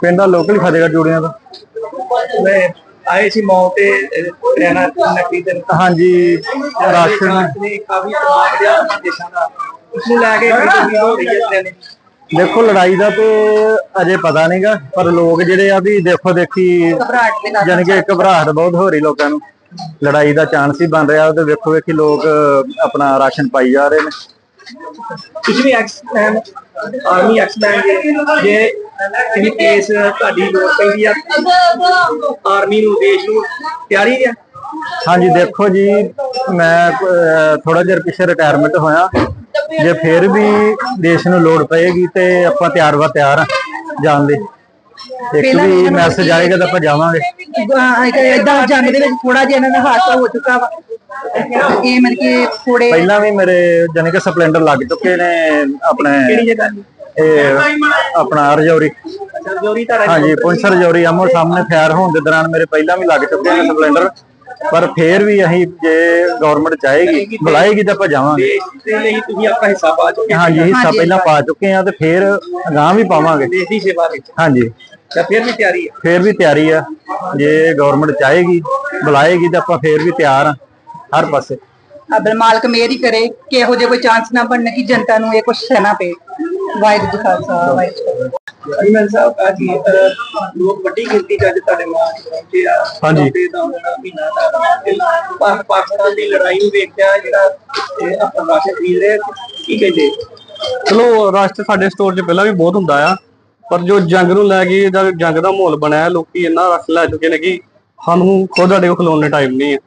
ਪਿੰਡ ਦਾ ਲੋਕਲ ਫਤਿਹਗੜ੍ਹ ਜੋੜੀਆਂ ਦਾ। ਮੈਂ ਆਏ ਸੀ ਮੌ ਤੇ ਰਹਿਣਾ ਨਕਲੀ ਤੇ? ਹਾਂਜੀ ਰਾਸ਼ਨ। ਨੇ ਕਾਫੀ ਤਮਾਮ ਰਿਹਾ ਉਹਨਾਂ ਦੇਸ਼ਾਂ ਦਾ। ਉਸ ਨੂੰ ਲੈ ਕੇ ਕਿੰਨੀ ਹੋ ਰਹੀ ਹੈ ਟ੍ਰੇਨ ਦੇਖੋ ਲੜਾਈ ਦਾ ਤੇ ਅਜੇ ਪਤਾ ਨਹੀਂਗਾ ਪਰ ਲੋਕ ਜਿਹੜੇ ਆ ਵੀ ਦੇਖੋ ਦੇਖੀ ਜਾਣੀ ਕਿ ਘਬਰਾਹਟ ਬਹੁਤ ਹੋ ਰਹੀ ਲੋਕਾਂ ਨੂੰ। ਲੜਾਈ ਦਾ ਚਾਂਸ ਹੀ ਬਣ ਰਿਹਾ ਤੇ ਵੇਖੋ ਵੇਖੀ ਲੋਕ ਆਪਣਾ ਰਾਸ਼ਨ ਪਾਈ ਜਾ ਰਹੇ ਨੇ। ਤੁਸੀਂ ਵੀ ਐਕਸਮੈਨ ਆਰਮੀ ਐਕਸਮੈਨ ਜੇ ਇਹ ਕੇਸ ਤੁਹਾਡੀ ਲੋੜ ਪੈਂਦੀ ਆ ਆਰਮੀ ਨੂੰ, ਦੇਸ਼ ਨੂੰ, ਤਿਆਰੀ ਆ? ਹਾਂਜੀ, ਦੇਖੋ ਜੀ, ਮੈਂ ਥੋੜਾ ਜਿਹਾ ਪਿੱਛੇ ਰਿਟਾਇਰਮੈਂਟ ਹੋਇਆ। ਜੇ ਫਿਰ ਵੀ ਦੇਸ਼ ਨੂੰ ਲੋੜ ਪਏਗੀ ਤੇ ਆਪਾਂ ਤਿਆਰ ਵਾ ਤਿਆਰ ਜਾਣ ਲਈ ਇੱਕ ਵੀ ਮੈਸੇਜ ਆਏਗਾ ਤਾਂ ਆਪਾਂ ਜਾਵਾਂਗੇ। ਇਦਾਂ ਜੰਗ ਦੇ ਵਿੱਚ ਥੋੜਾ ਜਿਹਾ ਇਹਨਾਂ ਦਾ ਹਾਦਸਾ ਹੋ ਚੁੱਕਾ ਵਾ। ਇਹ ਮਤਲਬ ਕਿ ਥੋੜੇ ਪਹਿਲਾਂ ਵੀ ਮੇਰੇ ਜਾਣੀ ਕਿ ਸਪਲੈਂਡਰ ਲੱਗ ਚੁੱਕੇ ਨੇ ਆਪਣੇ ਕਿਹੜੀ ਜਗ੍ਹਾ ਦੀ? ਇਹ ਆਪਣਾ ਰਜੌਰੀ। ਸਰਜੋਰੀ ਤੁਹਾਡਾ ਹਾਂਜੀ ਪੁੰਛ ਰਜੌਰੀ ਆਮੋ ਸਾਹਮਣੇ ਫਾਇਰ ਹੋਣ ਦੇ ਦੌਰਾਨ ਮੇਰੇ ਪਹਿਲਾਂ ਵੀ ਲੱਗ ਚੁੱਕੇ ਨੇ ਸਪਲੈਂਡਰ। ਪਰ ਫੇਰ ਵੀ ਅਸੀਂ ਜੇ ਗਵਰਨਮੈਂਟ ਚਾਹੇਗੀ ਬੁਲਾਏਗੀ ਤਾਂ ਆਪਾਂ ਜਾਵਾਂਗੇ। ਦੇਸ਼ ਦੇ ਲਈ ਤੁਸੀਂ ਆਪਣਾ ਹਿੱਸਾ ਪਾ ਚੁੱਕੇ ਹੋ। ਹਾਂਜੀ ਹਿੱਸਾ ਪਹਿਲਾਂ ਪਾ ਚੁੱਕੇ ਆ ਤੇ ਫੇਰ ਅਗਾਂਹ ਵੀ ਪਾਵਾਂਗੇ। ਦੇਸ਼ ਦੀ ਸੇਵਾ ਵਿੱਚ। ਹਾਂਜੀ। ਤਾਂ ਫਿਰ ਵੀ ਤਿਆਰੀ ਹੈ ਫੇਰ ਵੀ ਤਿਆਰੀ ਆ। ਜੇ ਗਵਰਨਮੈਂਟ ਚਾਹੇਗੀ ਬੁਲਾਏਗੀ ਤਾਂ ਆਪਾਂ ਫੇਰ ਵੀ ਤਿਆਰ ਆ ਹਰ ਪਾਸੇ। ਅਬਲ ਮਾਲਕ ਮੇਰ ਹੀ ਕਰੇ ਕਿ ਇਹੋ ਜਿਹਾ ਕੋਈ ਚਾਂਸ ਨਾ ਬਣਨ ਕਿ ਜਨਤਾ ਨੂੰ ਇਹ ਕੁਝ ਸਹਿਣਾ ਪਏ। ਵਾਹਿਗੁਰੂ ਜੀ ਖਾਲਸਾ ਵਾਹਿਗੁਰੂ ਜੀ ਕੀ ਫਤਿਹ। ਸਾਹਿਬ ਆ ਜੀ ਅਹ, ਲੋਕ ਵੱਡੀ ਗਿਣਤੀ ਚ ਅੱਜ ਤੁਹਾਡੇ ਮਾਂ ਪਹੁੰਚੇ ਆ। ਹਾਂਜੀ। ਤੇ ਦਾ ਹੋਣਾ ਮਹੀਨਾ ਦਾ ਤੇ ਪਾ- ਪਾਕਿਸਤਾਨ ਦੀ ਲੜਾਈ ਨੂੰ ਵੇਖਿਆ ਜਿਹੜਾ ਇਹ ਆਪਾਂ ਰਾਸ਼ਨ ਖਰੀਦ ਰਹੇ ਕੀ ਕਹਿੰਦੇ? ਚਲੋ ਰਸ਼ ਤੇ ਸਾਡੇ ਸਟੋਰ 'ਚ ਪਹਿਲਾਂ ਵੀ ਬਹੁਤ ਹੁੰਦਾ ਆ। ਪਰ ਜੋ ਜੰਗ ਨੂੰ ਲੈ ਕੇ ਜਦ ਜੰਗ ਦਾ ਮਾਹੌਲ ਬਣਿਆ ਲੋਕੀ ਇੰਨਾ ਰਸ਼ ਲੈ ਚੁੱਕੇ ਨੇ ਕਿ ਸਾਨੂੰ ਖੁਦ ਸਾਡੇ ਕੋਲ ਖਲੋਣ ਦੇ ਟਾਈਮ ਨਹੀਂ ਹੈ।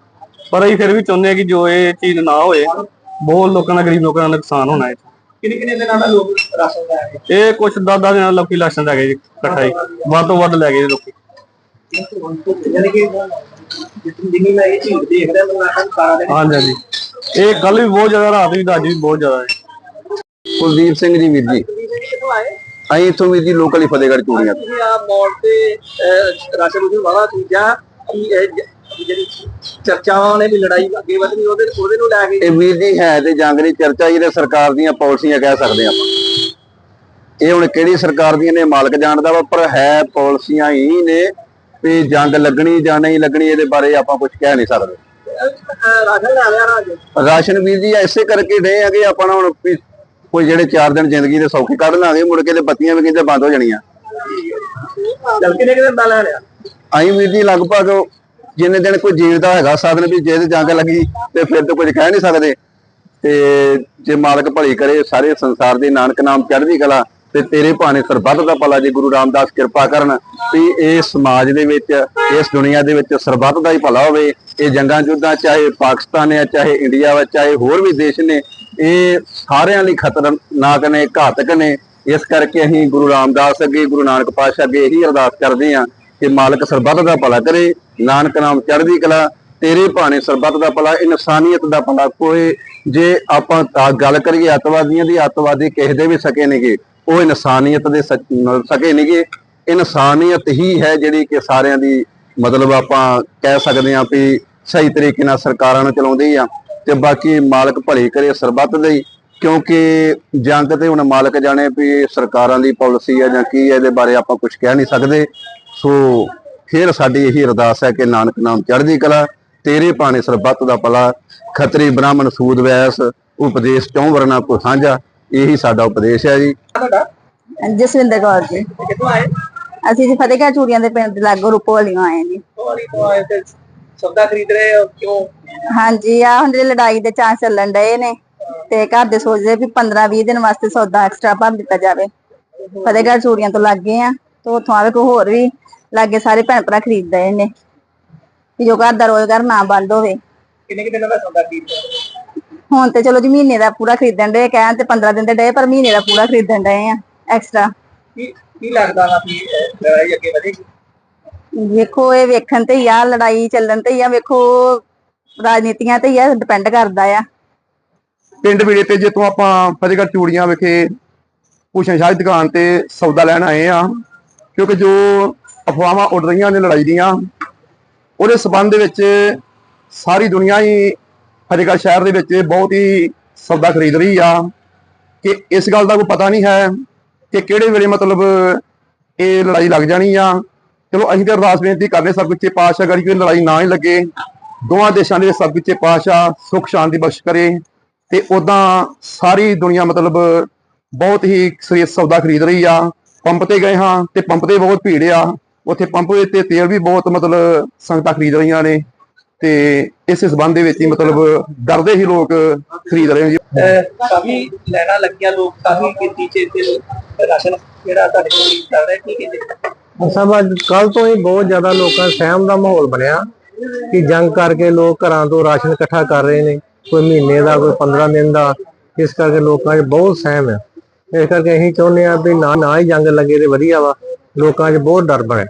ਪਰ ਅਸੀਂ ਫਿਰ ਵੀ ਚਾਹੁੰਦੇ ਆ ਕਿ ਜੋ ਇਹ ਚੀਜ਼ ਨਾ ਹੋਏ ਬਹੁਤ ਲੋਕਾਂ ਦਾ ਗਰੀਬ ਲੋਕਾਂ ਦਾ ਨੁਕਸਾਨ ਹੋਣਾ ਹੈ। ਕਿੰਨੇ ਕਿੰਨੇ ਦਿਨਾਂ ਦਾ ਲੋਕ ਰਾਸ਼ਨ ਲੈ ਰਹੇ ਇਹ ਕੁਝ ਦਾਦਾ ਦਿਨਾਂ ਲੋਕੀ ਲਾਸ਼ਾਂ ਲੈ ਗਏ ਜੀ ਇਕੱਠਾ ਹੀ। ਵੱਧ ਤੋਂ ਵੱਧ ਲੈ ਗਏ ਜੀ ਲੋਕੀ। ਯਾਨੀ ਕਿ ਜਿੰਨੀ ਮੈਂ ਇਹ ਚੀਜ਼ ਦੇਖ ਰਿਹਾ ਮੈਂ ਆਖਾਂ ਸਾਰਾ ਦਿਨ ਹਾਂਜੀ ਹਾਂਜੀ। ਇਹ ਕੱਲ ਵੀ ਬਹੁਤ ਜ਼ਿਆਦਾ ਰਾਤ ਵੀ ਅੱਜ ਵੀ ਬਹੁਤ ਜ਼ਿਆਦਾ ਹੈ। ਕੁਲਦੀਪ ਸਿੰਘ ਜੀ ਵੀਰ ਜੀ ਕਿੱਥੋਂ ਆਏ? ਅਸੀਂ ਇੱਥੋਂ ਵੀਰ ਜੀ ਲੋਕਲ ਹੀ ਫਤਿਹਗੜ੍ਹ ਚੂੜੀਆਂ ਤੋਂ ਤੁਸੀਂ ਆ ਮੌਲ ਤੇ ਰਾਸ਼ਨ ਨੂੰ ਵਾਵਾ ਚੀਜ਼ਾਂ ਕੀ ਇਹ ਜਿਹੜੀ ਚਰਚਾਵਾਂ ਨੇ ਵੀ ਲੜਾਈ ਅੱਗੇ ਵਧਣੀ ਉਹਦੇ ਉਹਦੇ ਨੂੰ ਲੈ ਕੇ ਇਹ ਵੀਰ ਜੀ ਹੈ ਤੇ ਜੰਗ ਦੀ ਚਰਚਾ ਤੇ ਸਰਕਾਰ ਦੀਆਂ ਪਾਲਿਸੀਆਂ ਕਹਿ ਸਕਦੇ ਆਪਾਂ। ਇਹ ਹੁਣ ਕਿਹੜੀ ਸਰਕਾਰ ਦੀਆਂ ਨੇ ਮਾਲਕ ਜਾਣਦਾ ਵਾ ਪਰ ਹੈ ਪਾਲਿਸੀਆਂ ਹੀ ਨੇ ਵੀ ਜੰਗ ਲੱਗਣੀ ਜਾਂ ਨਹੀਂ ਲੱਗਣੀ ਇਹਦੇ ਬਾਰੇ ਆਪਾਂ ਕੁਝ ਕਹਿ ਨਹੀਂ ਸਕਦੇ। ਰਾਸ਼ਨ ਲੈ ਲਿਆ ਰਾਸ਼ਨ ਵੀਰ ਜੀ ਐਸੇ ਕਰਕੇ ਡੇ ਆ ਕਿ ਆਪਾਂ ਹੁਣ ਵੀ ਕੋਈ ਜਿਹੜੇ 4 ਦਿਨ ਜ਼ਿੰਦਗੀ ਦੇ ਸੌਖੇ ਕੱਢ ਲਾਂਗੇ ਮੁੜ ਕੇ ਤੇ ਬੱਤੀਆਂ ਵੀ ਕਹਿੰਦੇ ਬੰਦ ਹੋ ਜਾਣੀਆਂ। ਚੱਲ ਕਿੰਨੇ ਕਿੰਨੇ ਦਾ ਲੈ ਲਿਆ ਅਸੀਂ ਵੀਰ ਜੀ ਲਗਭਗ ਜਿੰਨੇ ਦਿਨ ਕੋਈ ਜੀਵਦਾ ਹੈਗਾ ਸਾਧਨ ਵੀ ਜੇ ਤੇ ਜੰਗ ਲੱਗੀ ਤੇ ਫਿਰ ਤਾਂ ਕੁਝ ਕਹਿ ਨਹੀਂ ਸਕਦੇ। ਤੇ ਜੇ ਮਾਲਕ ਭਲੀ ਕਰੇ ਸਾਰੇ ਸੰਸਾਰ ਦੇ ਨਾਨਕ ਨਾਮ ਚੜ੍ਹਦੀ ਕਲਾ ਤੇ ਤੇਰੇ ਭਾਣੇ ਸਰਬੱਤ ਦਾ ਭਲਾ ਜੇ ਗੁਰੂ ਰਾਮਦਾਸ ਕਿਰਪਾ ਕਰਨ ਵੀ ਇਹ ਸਮਾਜ ਦੇ ਵਿੱਚ ਇਸ ਦੁਨੀਆ ਦੇ ਵਿੱਚ ਸਰਬੱਤ ਦਾ ਹੀ ਭਲਾ ਹੋਵੇ। ਇਹ ਜੰਗਾਂ ਜੁੱਦਾਂ ਚਾਹੇ ਪਾਕਿਸਤਾਨ ਹੈ ਚਾਹੇ ਇੰਡੀਆ ਵਾ ਚਾਹੇ ਹੋਰ ਵੀ ਦੇਸ਼ ਨੇ ਇਹ ਸਾਰਿਆਂ ਲਈ ਖਤਰਨਾਕ ਨੇ, ਘਾਤਕ ਨੇ। ਇਸ ਕਰਕੇ ਅਸੀਂ ਗੁਰੂ ਰਾਮਦਾਸ ਅੱਗੇ, ਗੁਰੂ ਨਾਨਕ ਪਾਤਸ਼ਾਹ ਅੱਗੇ ਇਹੀ ਅਰਦਾਸ ਕਰਦੇ ਹਾਂ ਕਿ ਮਾਲਕ ਸਰਬੱਤ ਦਾ ਭਲਾ ਕਰੇ, ਨਾਨਕ ਨਾਮ ਚੜ੍ਹਦੀ ਕਲਾ, ਤੇਰੇ ਭਾਣੇ ਸਰਬੱਤ ਦਾ ਭਲਾ, ਇਨਸਾਨੀਅਤ ਦਾ ਭਲਾ ਕੋਈ ਜੇ ਆਪਾਂ ਗੱਲ ਕਰੀਏ ਅੱਤਵਾਦੀਆਂ ਦੀ, ਅੱਤਵਾਦੀ ਕਿਸੇ ਦੇ ਵੀ ਸਕੇ ਨੇਗੇ ਉਹ ਇਨਸਾਨੀਅਤ ਦੇ ਸਕੇ ਨੇਗੇ ਇਨਸਾਨੀਅਤ ਹੀ ਹੈ ਜਿਹੜੀ ਕਿ ਸਾਰਿਆਂ ਦੀ ਮਤਲਬ ਆਪਾਂ ਕਹਿ ਸਕਦੇ ਹਾਂ ਵੀ ਸਹੀ ਤਰੀਕੇ ਨਾਲ ਸਰਕਾਰਾਂ ਨੂੰ ਚਲਾਉਂਦੀ ਆ। ਤੇ ਬਾਕੀ ਮਾਲਕ ਭਲੀ ਕਰੇ ਸਰਬੱਤ ਦੇ ਹੀ ਕਿਉਂਕਿ ਜੰਗ ਤੇ ਹੁਣ ਮਾਲਕ ਜਾਣੇ ਵੀ ਸਰਕਾਰਾਂ ਦੀ ਪਾਲਿਸੀ ਹੈ ਜਾਂ ਕੀ ਹੈ ਇਹਦੇ ਬਾਰੇ ਆਪਾਂ ਕੁਝ ਕਹਿ ਨਹੀਂ ਸਕਦੇ। ਸੋ ਫਿਰ ਸਾਡੀ ਇਹੀ ਅਰਦਾਸ ਹੈ ਕਿ ਨਾਨਕ ਨਾਮ ਚੜ੍ਹਦੀ ਕਲਾ ਤੇਰੇ ਭਾਣੇ ਸਰਬੱਤ ਦਾ ਭਲਾ ਖੱਤਰੀ ਬ੍ਰਾਹਮਣ ਸੂਦ ਵੈਸ ਉਪਦੇਸ਼ ਚੌਂ ਵਰਨਾ ਕੋ ਸਾਂਝਾ ਇਹੀ ਸਾਡਾ ਉਪਦੇਸ਼ ਹੈ ਜੀ। ਜਸਵਿੰਦਰ ਕੌਰ ਜੀ। ਕਿੱਥੋਂ ਆਏ? ਅਸੀਂ ਜੀ ਫਤਿਹਗੜ੍ਹ ਚੂੜੀਆਂ ਦੇ ਪਿੰਡ ਦੇ ਲਾਗੋ ਰੂਪੋ ਵਾਲੀਆਂ ਆਏ ਜੀ ਤੁਹਾਡੀ ਤੋਂ ਆਏ ਤੇ ਸੌਦਾ ਖਰੀਦ ਰਹੇ ਹੋ? ਕਿਉਂ? ਹਾਂਜੀ ਆ ਹੁਣ ਜਿਹੜੀ ਲੜਾਈ ਦੇ ਚਾਂਸ ਚੱਲਣ ਡਏ ਨੇ ਤੇ ਘਰ ਦੇ ਸੋਚਦੇ ਵੀ 15 20 ਦਿਨ ਵਾਸਤੇ ਸੌਦਾ ਐਕਸਟਰਾ ਭਰ ਦਿੱਤਾ ਜਾਵੇ। ਫਤਿਹਗੜ੍ਹ ਚੂੜੀਆਂ ਤੋਂ ਲੱਗੇ ਆ ਤੇ ਉੱਥੋਂ ਆਵੇ ਕੋਈ ਹੋਰ ਵੀ ਲਾਗੇ ਸਾਰੇ ਭੈਣ ਭਰਾ ਖਰੀਦ ਰਹੇ ਨੇ। ਕਿ ਜੋ ਘਰ ਦਾ ਰੋਜ਼ਗਾਰ ਨਾ ਬੰਦ ਹੋਵੇ। ਕਿੰਨੇ ਕਿ ਦਿਨਾਂ ਦਾ ਸੌਦਾ ਖਰੀਦ ਰਹੇ ਹੁਣ ਤੇ ਚਲੋ ਜੀ ਮਹੀਨੇ ਦਾ ਪੂਰਾ ਖਰੀਦਣ ਦੇ ਕਹਿਣ ਤੇ 15 ਦਿਨ ਦੇ ਡਏ ਪਰ ਮਹੀਨੇ ਦਾ ਪੂਰਾ ਖਰੀਦਣ ਡਏ ਆ ਐਕਸਟਰਾ ਕੀ ਕੀ ਲੱਗਦਾ ਵਾ ਕਿ ਇਹ ਲੜਾਈ ਅੱਗੇ ਵਧੇਗੀ? ਵੇਖੋ, ਇਹ ਵੇਖਣ ਤੇ ਹੀ ਆ, ਲੜਾਈ ਚੱਲਣ ਤੇ ਹੀ ਆ, ਵੇਖੋ, ਰਾਜਨੀਤੀਆਂ ਤੇ ਹੀ ਆ ਡਿਪੈਂਡ ਕਰਦਾ ਆ। ਪਿੰਡ ਵਿੜੇ ਤੇ ਜਿੱਥੋਂ ਆਪਾਂ ਫਤਿਹਗੜ੍ਹ ਚੂੜੀਆਂ ਵਿਖੇ ਭੂਸ਼ਣ ਸ਼ਾਹ ਦੀ ਦੁਕਾਨ ਤੇ ਸੌਦਾ ਲੈਣ ਆਏ ਆ, ਕਿਉਂਕਿ ਜੋ ਅਫਵਾਹਾਂ ਉੱਡ ਰਹੀਆਂ ਨੇ ਲੜਾਈ ਦੀਆਂ, ਉਹਦੇ ਸਬੰਧ ਦੇ ਵਿੱਚ ਸਾਰੀ ਦੁਨੀਆ ਹੀ ਫਤਿਹਗੜ੍ਹ ਸ਼ਹਿਰ ਦੇ ਵਿੱਚ ਬਹੁਤ ਹੀ ਸੌਦਾ ਖਰੀਦ ਰਹੀ ਆ, ਕਿ ਇਸ ਗੱਲ ਦਾ ਕੋਈ ਪਤਾ ਨਹੀਂ ਹੈ ਕਿ ਕਿਹੜੇ ਵੇਲੇ ਮਤਲਬ ਇਹ ਲੜਾਈ ਲੱਗ ਜਾਣੀ ਆ ਚਲੋ ਅਸੀਂ ਤੇ ਅਰਦਾਸ ਬੇਨਤੀ ਕਰਦੇ ਸਭ ਵਿੱਚ ਪਾਤਸ਼ਾਹ ਗੜੀ ਕੋਈ ਲੜਾਈ ਨਾ ਹੀ ਲੱਗੇ, ਦੋਵਾਂ ਦੇਸ਼ਾਂ ਦੇ ਸਭ ਕੁੱਚੇ ਪਾਤਸ਼ਾਹ ਸੁਖ ਸ਼ਾਂਤੀ ਬਖਸ਼ ਕਰੇ ਤੇ ਉਦਾਂ ਸਾਰੀ ਦੁਨੀਆ ਮਤਲਬ ਬਹੁਤ ਹੀ ਸਰੀਰ ਸੌਦਾ ਖਰੀਦ ਰਹੀ ਆ, ਪੰਪ ਤੇ ਗਏ ਹਾਂ ਤੇ ਪੰਪ ਤੇ ਬਹੁਤ ਭੀੜ ਆ, ਉੱਥੇ ਪੰਪ ਤੇ ਤੇਲ ਵੀ ਬਹੁਤ ਮਤਲਬ ਸੰਗਤਾਂ ਖਰੀਦ ਰਹੀਆਂ ਨੇ ਤੇ ਇਸ ਸਬੰਧ ਦੇ ਵਿੱਚ ਹੀ ਮਤਲਬ ਡਰਦੇ ਹੀ ਲੋਕ ਖਰੀਦ ਰਹੇ ਜੀ ਕਾਫੀ ਲੈਣਾ ਲੱਗਿਆ ਲੋਕ, ਕਾਫੀ ਗਿਣਤੀ ਚ ਇੱਥੇ ਰਾਸ਼ਨ ਜਿਹੜਾ ਤੁਹਾਡੇ ਕੋਲ ਖਰੀਦ ਕਰ ਰਹੇ ਕੀ ਸਭ ਅੱਜ ਕੱਲ ਤੋਂ ਹੀ ਬਹੁਤ ਜ਼ਿਆਦਾ ਲੋਕਾਂ ਸਹਿਮ ਦਾ ਮਾਹੌਲ ਬਣਿਆ ਕਿ ਜੰਗ ਕਰਕੇ ਲੋਕ ਘਰਾਂ ਤੋਂ ਰਾਸ਼ਨ ਇਕੱਠਾ ਕਰ ਰਹੇ ਨੇ, ਕੋਈ ਮਹੀਨੇ ਦਾ, ਕੋਈ 15 ਦਿਨ ਦਾ, ਇਸ ਕਰਕੇ ਲੋਕਾਂ 'ਚ ਬਹੁਤ ਸਹਿਮ ਹੈ ਇਸ ਕਰਕੇ ਅਸੀਂ ਚਾਹੁੰਦੇ ਆ ਵੀ ਨਾ ਨਾ ਹੀ ਜੰਗ ਲੱਗੇ ਤੇ ਵਧੀਆ ਵਾ। ਲੋਕਾਂ 'ਚ ਬਹੁਤ ਡਰ ਬਣਿਆ।